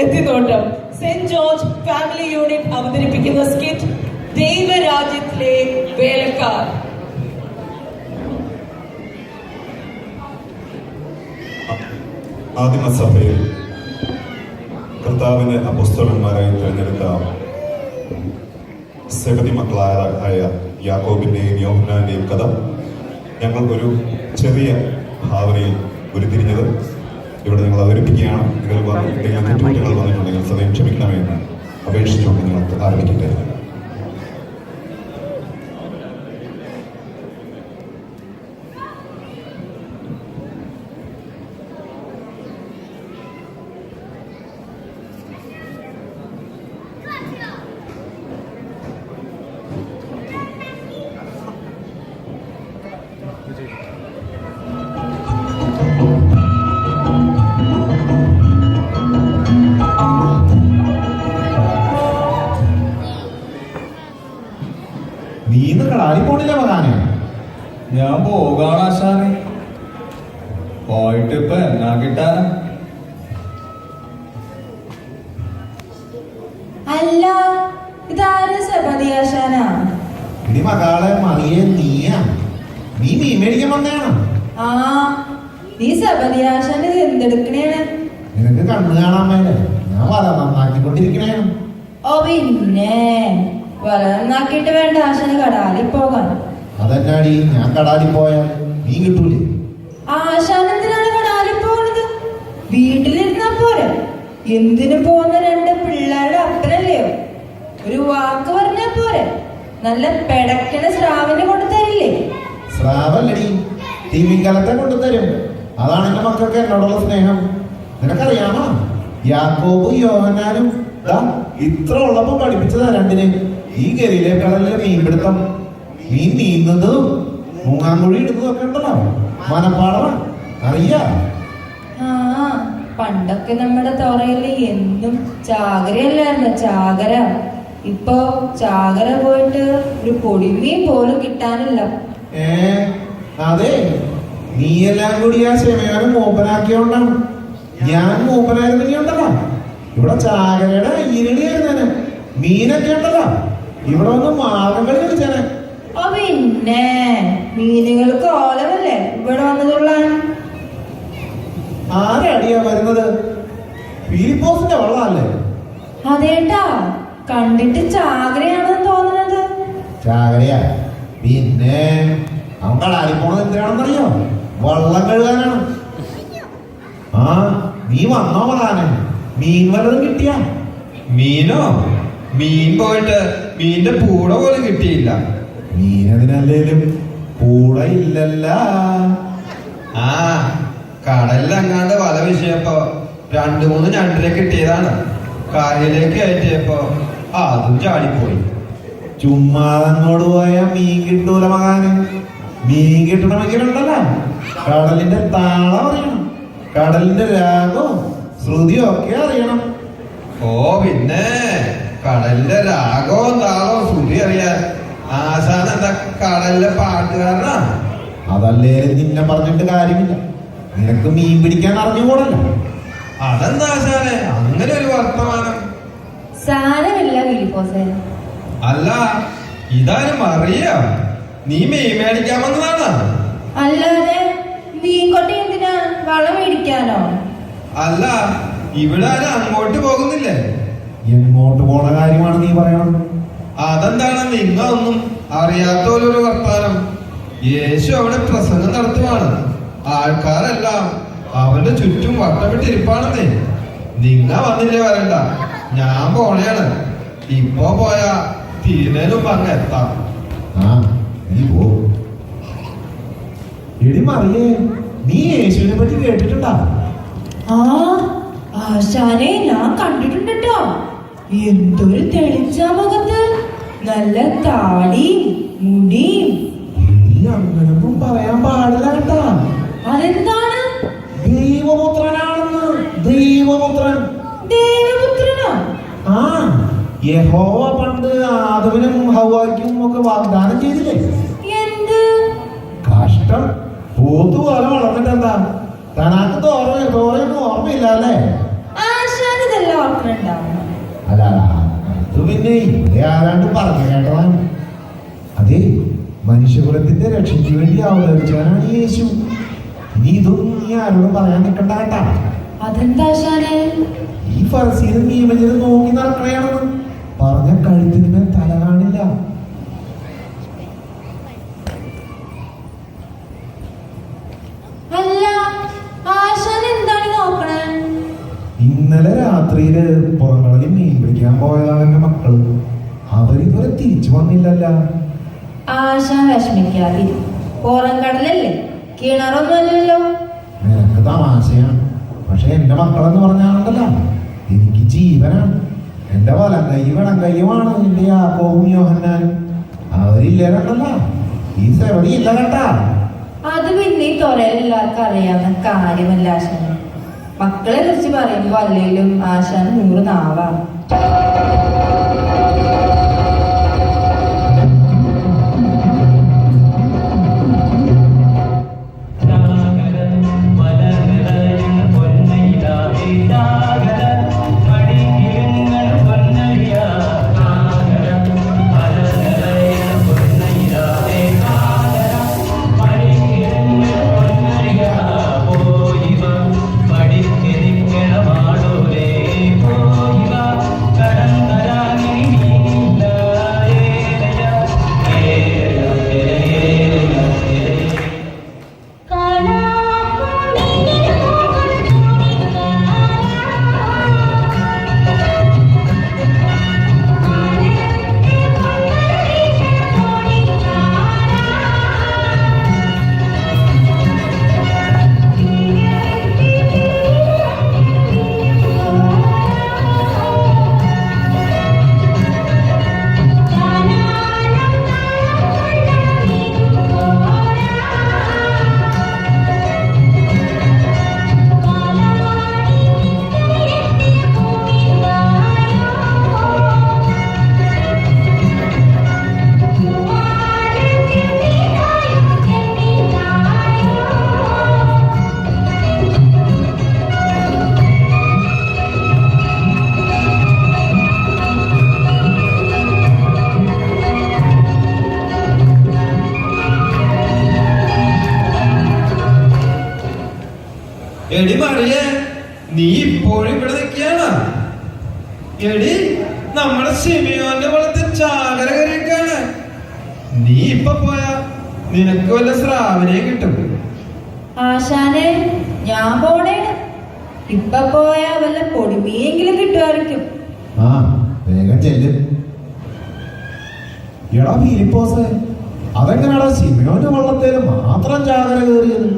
എത്തിനോട്ടം saint George family unit അവതരിപ്പിക്കുന്ന skit ദൈവരാജ്യത്തിലെ വേലക്കാർ. ആദിമസഭയിൽ കർത്താവിന് അപുസ്തകന്മാരായി തിരഞ്ഞെടുത്ത സെബതി മക്കളായ യാക്കോബിന്റെയും യോഹനാന്റെയും കഥ ഒരു ചെറിയ ഭാവനയിൽ ഉരുത്തിരിഞ്ഞത്. ഇവിടെ നിങ്ങൾ അവതരിപ്പിക്കുകയാണ്. നിങ്ങൾ എന്തെങ്കിലും തെറ്റുകുറ്റങ്ങൾ വന്നിട്ടുണ്ടെങ്കിൽ സദയം ക്ഷമിക്കണമെന്ന് അപേക്ഷിച്ചുകൊണ്ട് നിങ്ങൾ ആരംഭിക്കട്ടെ നീ ഞാൻ പോകാണ് ആശാനെ? പോയിട്ട് ഇപ്പൊ എന്നാ കിട്ടാന? അല്ല ഇതാര് സബദിയാശാനാ ഇനി മകളെ മറിയെ നീയാ. നീ മീൻ മേടിക്കാൻ വന്നതാണ്? ആ നീ സബദിയാശാന് എന്തെടുക്കണേണ്? നിനക്ക് കണ്ണ് കാണാൻ മേലെ. ഞാൻ വല നന്നാക്കിക്കൊണ്ടിരിക്കണേ ഓ പിന്നെ. വളർന്നാക്കിയിട്ട് വേണ്ട ആശാന് കടാലി പോകാൻ അതെന്നാടി ഞാൻ കടാലി പോയാൽ നീ കിട്ടൂലേ? ആശാനത്തിനാണ് കടാലി കടാലിൽ പോകുന്നത് വീട്ടിലിരുന്നാ പോരെ. എന്തിനു പോകുന്ന രണ്ട് പിള്ളേരുടെ അപ്പനല്ലയോ ഒരു വാക്ക് പറഞ്ഞാ പോരെ. നല്ല പെടക്കണ സ്രാവിനെ കൊണ്ട് തരില്ലേ സ്രാവല്ലടി. തിമിങ്കലത്തെ കൊണ്ടുതരും. അതാണ് എന്റെ മക്കൾക്ക് എന്നോടുള്ള സ്നേഹം. നിനക്കറിയാമോ? യാക്കോബും യോഹനാനും ഇത്ര ഉള്ളപ്പോ പഠിപ്പിച്ചതാ രണ്ടിന്. ഈ ഗലിയിലെ കടലിലെ മീൻപിടുത്തം. മീൻ നീന്തുന്നതും മൂങ്ങാങ്കുഴി ഇടുന്നതും ഒക്കെ ഉണ്ടല്ലോ. മനപ്പാടമാണ് അറിയാ. പണ്ടൊക്കെ നമ്മുടെ തുറയിൽ എന്നും ചാകരയല്ലായിരുന്നു? ചാകര. ഇപ്പൊ ചാകര പോയിട്ട് ഒരു പൊടിമീൻ പോലും കിട്ടാനില്ല. ഏ അതെ. നീ എല്ലാം കൂടി ആ ശമയാനം മൂപ്പനാക്കിയോണ്ടാണ്. ഞാൻ മൂപ്പനായിരുന്നെങ്കിൽ ഉണ്ടല്ലോ ഇവിടെ ചാകരയുടെ ഈരടിയായിരുന്നേനെ മീനൊക്കെ ഉണ്ടല്ലോ. ഇവിടെ വന്ന് മാർഗംകളി കളിച്ചേനെ ഓ പിന്നെ മീനുകൾക്ക് ഓലമല്ലേ ഇവിടെ വന്നതുള്ളാൻ അടിയാ വരുന്നത്. ഫിലിപ്പോസിന്റെ വള്ളമല്ലേ? അതേട്ടാ കണ്ടിട്ട് ചാകരയാണെന്ന് തോന്നുന്നത് ചാകരയാ. പിന്നെ അവൻ കടാലി പോണത് എന്തിനാണെന്നറിയോ വള്ളം കഴുകാനാണ്. ആ നീ വന്നോ പറയാനെ മീൻ വല്ലതും കിട്ടിയാ? മീനോ? മീൻ പോയിട്ട് മീന്റെ പൂട പോലും കിട്ടിയില്ല. മീനതിനല്ലേലും കൂടെ ആ കടലിലങ്ങാണ്ട് വല വിഷയപ്പോ രണ്ടു മൂന്ന് ഞണ്ടിനെ കിട്ടിയതാണ്. കരയിലേക്ക് കയറ്റിയപ്പോ അതും ചാടിപ്പോയി. ചുമ്മാതങ്ങോട് പോയ മീൻ കിട്ടൂല മകാന്. മീൻ കിട്ടണമെങ്കിലുണ്ടല്ലോ കടലിന്റെ താളം അറിയണം. കടലിന്റെ രാഗവും ശ്രുതിയും ഒക്കെ അറിയണം. ഓ പിന്നെ കടലിന്റെ രാഗവും താളവും ശ്രുതി അറിയാൻ ആശാൻ എന്താ കടലിലെ പാട്ടുകാരനാ അതല്ലേ നിന്നെ പറഞ്ഞിട്ട് കാര്യമില്ല. നിനക്ക് മീൻ പിടിക്കാൻ അറിഞ്ഞുകൂടല്ലോ. അതെന്താ ആശാനെ അങ്ങനെ ഒരു വർത്തമാനം. സാരമില്ല ഫിലിപ്പോസേ അല്ല ഇതാരും അറിയ നീ മീൻ മേടിക്കാൻ വന്നതാണോ. അല്ലാതെ മീൻകൊട്ടി എന്തിനാ? വളം മേടിക്കാനോ? അല്ല ഇവിടെ ആരും അങ്ങോട്ട് പോകുന്നില്ലേ? എങ്ങോട്ട് പോണ കാര്യമാണ് നീ പറയണം അതെന്താണ് ഇന്നൊന്നും ഒന്നും അറിയാത്ത പോലൊരു ഒരു വർത്താനം. യേശു അവിടെ പ്രസംഗം നടത്തുവാണ്. ആൾക്കാരെല്ലാം അവന്റെ ചുറ്റും വട്ടമിട്ടിരിപ്പാണെന്നേ. നിങ്ങ വന്നില്ലേ വരണ്ട. ഞാൻ പോണേണ്. ഇപ്പൊ പോയാ തീരുന്നതിനും അങ്ങ് എത്താം. എടി മറിയേ നീ യേശുവിനെ പറ്റി കേട്ടിട്ടുണ്ടാ? ആ ആശാനെ ഞാൻ കണ്ടിട്ടുണ്ട് കേട്ടോ എന്തൊരു തെളിച്ച മുഖത്ത് നല്ല താടിയും മുടിയും. അങ്ങനെ പറയാൻ പാടില്ല കേട്ടാ. അതെന്താണ്? ദൈവപുത്രനാണെന്ന്. ദൈവപുത്രൻ. ദൈവപുത്രനോ? ആ യഹോവ പണ്ട് ആദവനും ഹവാക്കും ഒക്കെ വാഗ്ദാനം ചെയ്തില്ലേ? എന്ത്? കഷ്ടം. പോത്തു പോലെ വളർന്നിട്ട് എന്താ തനാക്ക് തോറ തോറയൊന്നും ഓർമ്മയില്ല അല്ലേ? അല്ല അത് പിന്നെ ഏതാണ്ട് പറഞ്ഞു കേട്ടതാണ് അതെ മനുഷ്യകുലത്തിന്റെ രക്ഷയ്ക്ക് വേണ്ടി അവതരിച്ചവനാണ് യേശു. ഇനി ഇതൊന്നും നീ ആരോടും പറയാൻ നിൽക്കണ്ട കേട്ടാ. ഈ ഫറസീന് നിയമജനം നോക്കി നടക്കണയാണെന്ന് പറഞ്ഞ കഴുത്തിന് തല കാണില്ല അല്ല ആശാൻ എന്താണ് നോക്കണേ രാത്രിയിൽ പുറങ്ങളിൽ മീൻ പിടിക്കാൻ പോയതാണ് മക്കൾ. അവരിതുവരെ തിരിച്ചു വന്നില്ലല്ല. വിഷമിക്കാതി അല്ലല്ലോ. നിനക്ക് തമാശയാണ്. പക്ഷെ എന്റെ മക്കളെന്ന് പറഞ്ഞാണല്ലോ എനിക്ക് ജീവനാണ്. എന്റെ വലം കൈ വിടം കൈയുമാണ് എന്റെ യാക്കോവും യോഹന്നാനും. അവരില്ലേണ്ടല്ല ഈ ശ്രവണി ഇല്ല കേട്ടാ. അത് പിന്നെ തൊരയിൽ എല്ലാവർക്കും അറിയാവുന്ന കാര്യമല്ല ആശാൻ. മക്കളെ കുറിച്ച് പറയുമ്പോ അല്ലെങ്കിലും ആശാന് നൂറ് നാവാണ് എടി മറിയേ നീ ഇപ്പോഴും ഇവിടെ നിൽക്കുകയാണ്. എടി നമ്മുടെ സിമിയോന്റെ പോലത്തെ ചാകര കരയൊക്കെയാണ് നീ ഇപ്പൊ പോയാ നിനക്ക് വല്ല സ്രാവിനെയും കിട്ടും. ആശാനെ ഞാൻ പോണേണ്. ഇപ്പൊ പോയാ വല്ല പൊടിമീയെങ്കിലും കിട്ടുമായിരിക്കും. ആ വേഗം ചെല്ലും. എടാ ഫിലിപ്പോസ് അതെങ്ങനെയാടാ സിമിയോന്റെ വള്ളത്തേൽ മാത്രം ചാകര കയറിയത്?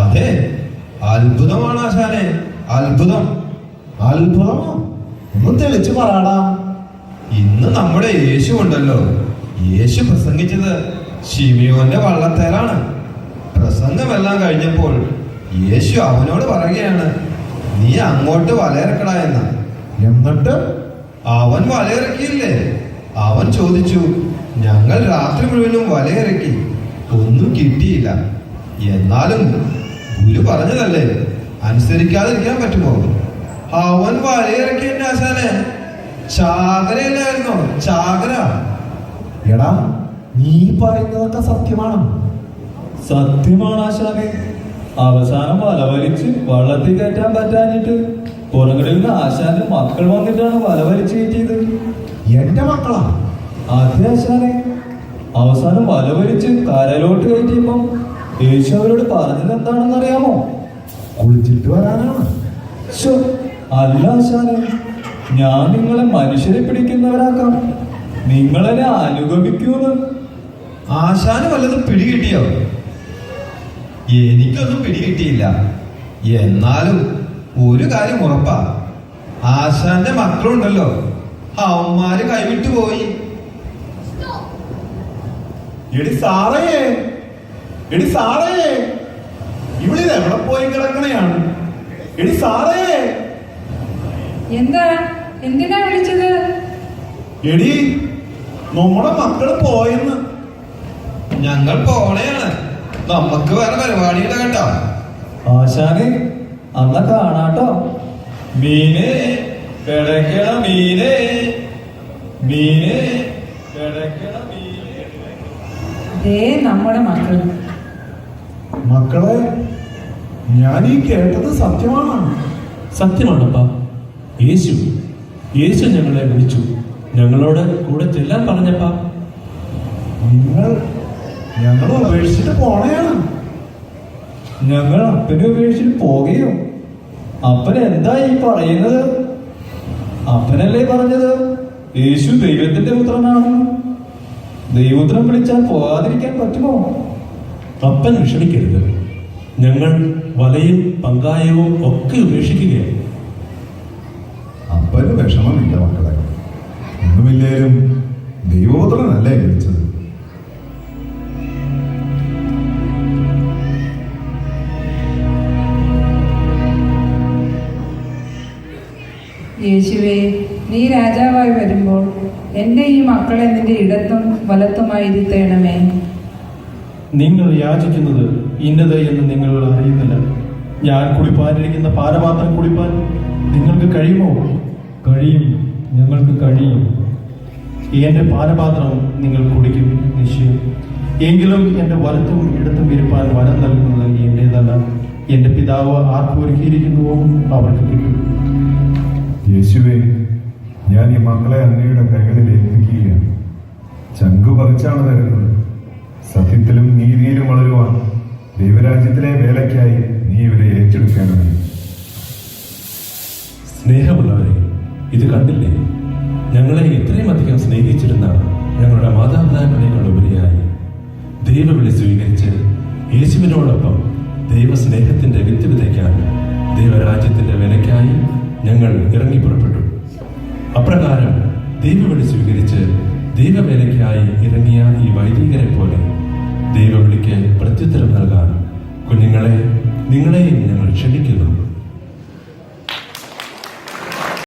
അതെ അത്ഭുതമാണ് ആശാനെ. അത്ഭുതം. അത്ഭുതമോ ഒന്നും തെളിച്ചു പറയാടാ. ഇന്ന് നമ്മുടെ യേശു ഉണ്ടല്ലോ. യേശു പ്രസംഗിച്ചത് ഷിമിയോന്റെ വള്ളത്തേലാണ്. പ്രസംഗമെല്ലാം കഴിഞ്ഞപ്പോൾ യേശു അവനോട് പറയുകയാണ് നീ അങ്ങോട്ട് വലയിറക്കടാ എന്ന്. എന്നിട്ട് അവൻ വലയിറക്കിയില്ലേ? അവൻ ചോദിച്ചു ഞങ്ങൾ രാത്രി മുഴുവനും വലയിറക്കി. ഒന്നും കിട്ടിയില്ല. എന്നാലും ഗുരു പറഞ്ഞതല്ലേ? അനുസരിക്കാതിരിക്കാൻ പറ്റുമോ? അവൻ വലയിറക്കി എന്റെ ആശാനെ. ചാകരയല്ലായിരുന്നോ ചാകര. എടാ നീ പറയുന്നതൊക്കെ സത്യമാണ്. സത്യമാണ് ആശാനെ. അവസാനം വല വലിച്ച് വള്ളത്തിൽ കയറ്റാൻ പറ്റാനിട്ട് പുറകടയിൽ നിന്ന് ആശാന്റെ മക്കൾ വന്നിട്ടാണ് വല വലിച്ച് കയറ്റിയത്. എന്റെ മക്കളാ? അതെ ആശാനെ. അവസാനം വല വലിച്ച് കരലോട്ട് കയറ്റിയപ്പം യേശു അവരോട് പറഞ്ഞത് എന്താണെന്ന് അറിയാമോ? കുളിച്ചിട്ട് വരാനാണ്. അല്ല ആശാനെ ഞാൻ നിങ്ങളെ മനുഷ്യരെ പിടിക്കുന്നവരാക്കാം. നിങ്ങളെന്നെ അനുഗമിക്കൂന്ന്. ആശാന് വല്ലതും പിടികിട്ടിയോ എനിക്കൊന്നും പിടികിട്ടിയില്ല എന്നാലും ഒരു കാര്യം ഉറപ്പാ. ആശാന്റെ മക്കളുണ്ടല്ലോ. അവന്മാര് കൈവിട്ടു പോയി എടി സാറേ എടി സാറേ ഇവിളിത് എവിടെ പോയി കിടക്കണയാണ്? എടി സാറേ. എന്താ? എന്തിനാ വിളിച്ചത്? എടി നമ്മുടെ മക്കൾ പോയെന്ന്. ഞങ്ങൾ പോണേയാണ് നമ്മക്ക് വേറെ പരിപാടിയുടെ കേട്ടോ. ആശാനെ അന്ന കാണാട്ടോ. മീന് കിടക്കണ മീനെ. മീനെ കിടക്കണ മീനെ. ദേ നമ്മുടെ മക്കൾ മക്കളെ ഞാൻ ഈ കേട്ടത് സത്യമാണ്. സത്യമാണപ്പ. യേശു യേശു ഞങ്ങളെ വിളിച്ചു. ഞങ്ങളോട് കൂടെ ചെല്ലാൻ പറഞ്ഞപ്പ. നിങ്ങൾ ഞങ്ങൾ ഉപേക്ഷിച്ചിട്ട് പോണയാണ് ഞങ്ങൾ അപ്പനെ ഉപേക്ഷിച്ചിട്ട് പോകുകയോ അപ്പൻ എന്താ ഈ പറയുന്നത്? അപ്പനല്ലേ പറഞ്ഞത്? യേശു ദൈവത്തിന്റെ പുത്രനാണ്. ദൈവപുത്രൻ വിളിച്ചാൽ പോകാതിരിക്കാൻ പറ്റുമോ? അപ്പൻ വിഷമിക്കരുത് ഞങ്ങൾ വലയും പങ്കായവും ഒക്കെ ഉപേക്ഷിക്കുകയാണ്. അപ്പന് വിഷമമില്ല മക്കളെ. ഒന്നുമില്ലേലും ദൈവപുത്രനല്ലേ ജനിച്ചത് യേശുവേ നീ രാജാവായി വരുമ്പോൾ എന്റെ ഈ മക്കളെ നിന്റെ ഇടത്തും വലത്തുമായി ഇരുത്തേണമേ നിങ്ങൾ യാചിക്കുന്നത് ഇന്നത് എന്ന് നിങ്ങൾ അറിയുന്നില്ല. ഞാൻ കുളിപ്പാനിരിക്കുന്ന പാരപാത്രം കുളിപ്പാൻ നിങ്ങൾക്ക് കഴിയുമോ? കഴിയും. ഞങ്ങൾക്ക് കഴിയും. എന്റെ പാനപാത്രം നിങ്ങൾ കുടിക്കും നിശ്ചയം. എങ്കിലും എന്റെ വലത്തും ഇടത്തും ഇരുപ്പാൻ വരം നൽകുന്നത് എന്റേതല്ല. എന്റെ പിതാവ് ആർക്ക് ഒരുക്കിയിരിക്കുന്നുവോ അവർക്ക് കിട്ടും. യേശുവേ ഞാൻ ഈ മക്കളെ അങ്ങയുടെ കൈകളിൽ ഏൽപ്പിക്കുകയാണ്. ചങ്കു പറിച്ചാണ് തരുന്നത്. സത്യത്തിലും നീതിയിലും വളരുവാൻ ദൈവരാജ്യത്തിലെ വേലയ്ക്കായി നീ ഇവരെ ഏറ്റെടുക്കേണ്ടത് സ്നേഹമുള്ളവരെ ഇത് കണ്ടില്ലേ? ഞങ്ങളെ ഇത്രയും അധികം സ്നേഹിച്ചിരുന്ന ഞങ്ങളുടെ മാതാപിതാക്കളെക്കാളുപരിയായി ദൈവവിളി സ്വീകരിച്ച് യേശുവിനോടൊപ്പം ദൈവസ്നേഹത്തിന്റെ വിത്ത് വിതയ്ക്കാൻ ദൈവരാജ്യത്തിന്റെ വിലയ്ക്കായി ഞങ്ങൾ ഇറങ്ങി പുറപ്പെട്ടു. അപ്രകാരം ദൈവവിളി സ്വീകരിച്ച് ദൈവവേലയ്ക്കായി ഇറങ്ങിയ ഈ വൈദികരെ പോലെ ദൈവവിളിക്ക് പ്രത്യുത്തരം നൽകാൻ കുഞ്ഞുങ്ങളെ നിങ്ങളെയും ഞങ്ങൾ ക്ഷണിക്കുന്നു.